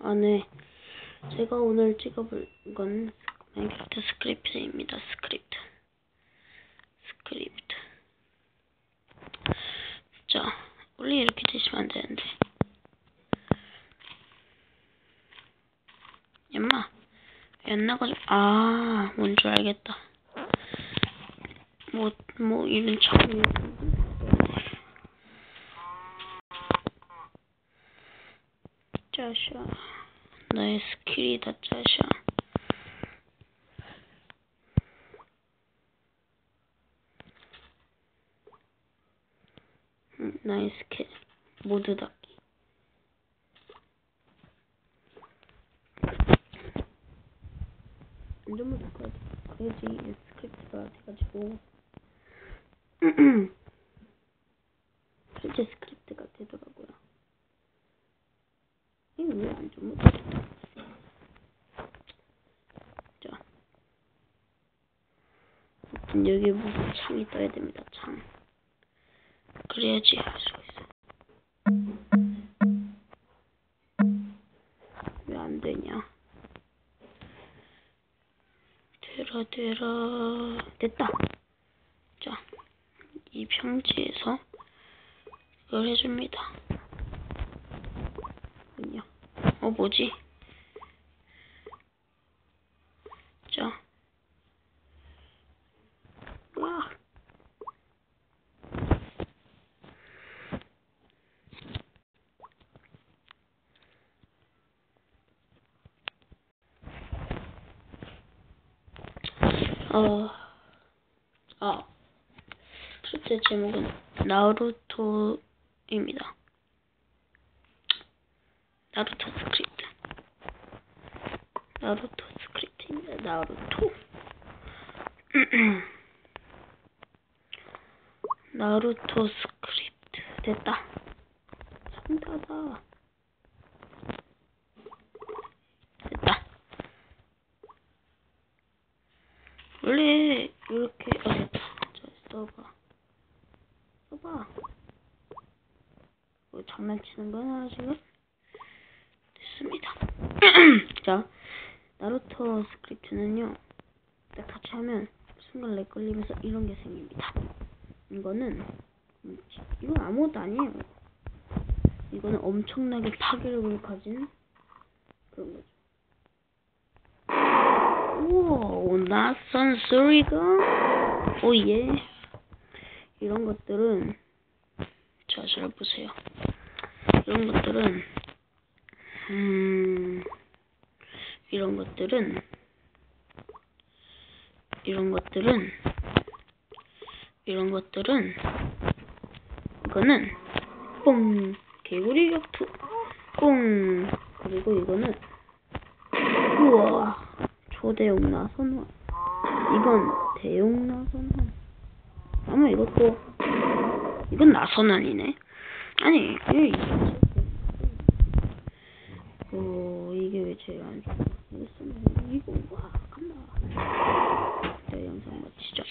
아, 네. 제가 오늘 찍어볼 건 마인크래프트 스크립트입니다. 스크립트. 스크립트. 자, 원래 이렇게 되시면 안 되는데. 엄마, 왜안 나가지고, 아, 뭔 줄 알겠다. 뭐, 뭐, 이런 창이. 짜샤. 나의 스킬이 다, 짜샤. 음, 나의 스킬. 모두 닫아야 돼. 그래야지 이 스크립트가 돼가지고. 실제 스크립트가 되더라고요. 이거 왜 안 좀 못하겠다. 자. 여기 무슨 창이 떠야 됩니다, 창. 그래야지 할 수가 있어. 왜 안 되냐? 되라, 되라. 됐다. 자, 이 평지에서 이걸 해줍니다. 아니야. 어, 뭐지? 자. 와. 어, 아, 스크립트 제목은 나루토입니다. 나루토 스크립트. 나루토 스크립트입니다. 나루토. 나루토 스크립트. 됐다. 상다다. 됐다. 원래 이렇게 어 됐다. 자 써봐. 써봐. 뭐 장난치는 거야 지금? 됐습니다. 자, 나루토 스크립트는요, 딱 같이 하면 순간 렉 걸리면서 이런 게 생깁니다. 이거는? 이건 아무것도 아니에요. 이거는 엄청나게 파괴력을 가진 그런 거죠. 우와, 낯선 소리가? 오, 예. 이런 것들은, 자, 잘 보세요. 이런 것들은, 음, 이런 것들은, 이런 것들은, 이런 것들은, 이거는, 뽕, 개구리 격투, 뽕, 그리고 이거는, 우와, 초대용 나선화. 이건 대용 나선화. 아마 이것도, 이건 나선환이네. 아니, 이게, 어, 이게 왜 제일 안 좋아? 이거 와, 간다. 네, 영상 마치죠.